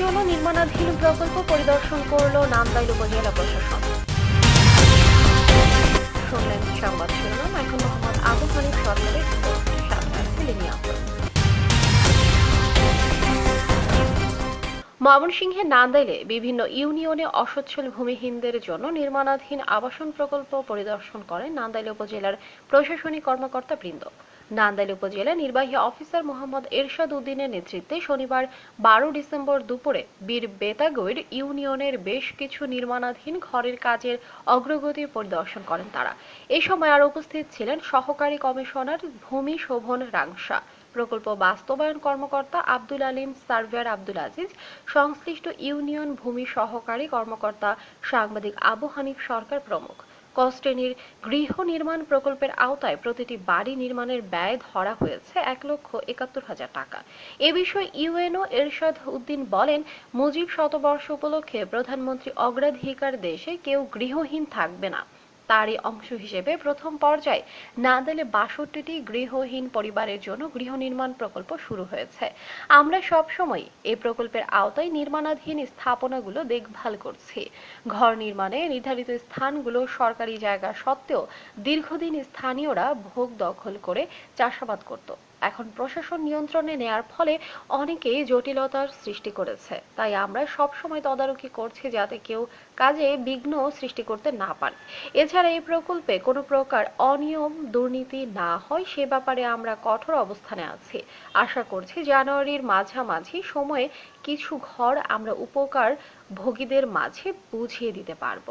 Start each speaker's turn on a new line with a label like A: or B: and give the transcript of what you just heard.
A: জন্য নির্মাণাধীন প্রকল্প পরিদর্শন করল নান্দাইল উপজেলা প্রশাসন। শুনলেন সংবাদ শিরোনাম, এখন মোহাম্মদ আবু হানিফ সরকারের। ময়মনসিংহের নান্দাইলে বিভিন্ন ইউনিয়নে অসচ্ছল ভূমিহীনদের জন্য নির্মাণাধীন আবাসন প্রকল্প পরিদর্শন করেন নান্দাইল উপজেলার প্রশাসনিক কর্মকর্তা বৃন্দ নান্দাইল উপজেলা নির্বাহী অফিসার মোহাম্মদ এরশাদ উদ্দিনের নেতৃত্বে শনিবার বারো ডিসেম্বর দুপুরে বীর বেতাগৈর ইউনিয়নের বেশ কিছু নির্মাণাধীন ঘরের কাজের অগ্রগতি পরিদর্শন করেন তারা। এই সময় আর উপস্থিত ছিলেন সহকারী কমিশনার ভূমি শোভন রাংসা, প্রকল্প বাস্তবায়ন কর্মকর্তা আব্দুল আলিম, সার্ভেয়ার আব্দুল আজিজ, সংশ্লিষ্ট ইউনিয়ন ভূমি সহকারী কর্মকর্তা সাংবাদিক আবু হানিফ সরকার প্রমুখ। কস্টেনির গৃহ নির্মাণ প্রকল্পের আওতায় প্রতিটি বাড়ি নির্মাণের ব্যয় ধরা হয়েছে এক লক্ষ একাত্তর হাজার টাকা। এ বিষয়ে ইউএনও এরশাদ উদ্দিন বলেন, মুজিব শতবর্ষ উপলক্ষে প্রধানমন্ত্রী অগ্রাধিকার দেশে কেউ গৃহহীন থাকবে না। তারই অংশ হিসেবে প্রথম পর্যায়ে নাদালে বাষট্টিটি গৃহহীন পরিবারের জন্য গৃহ নির্মাণ প্রকল্প শুরু হয়েছে। আমরা সব সময় এই প্রকল্পের আওতায় নির্মাণাধীন স্থাপনাগুলো দেখভাল করছি। ঘর নির্মাণে নির্ধারিত স্থানগুলো সরকারি জায়গা সত্ত্বেও দীর্ঘদিন স্থানীয়রা ভোগ দখল করে চাষাবাদ করত। এখন প্রশাসন নিয়ন্ত্রণে নেয়ার ফলে অনেকেই জটিলতার সৃষ্টি করেছে। তাই আমরা সব সময় তদারকি করছি যাতে কেউ কাজে বিঘ্ন সৃষ্টি করতে না পারে। এছাড়া এই প্রকল্পে কোনো প্রকার অনিয়ম, দুর্নীতি না হয়, সে ব্যাপারে আমরা কঠোর অবস্থানে আছি। আশা করছি জানুয়ারির মাঝামাঝি সময়ে কিছু ঘর আমরা উপকার ভোগীদের মাঝে বুঝিয়ে দিতে পারব।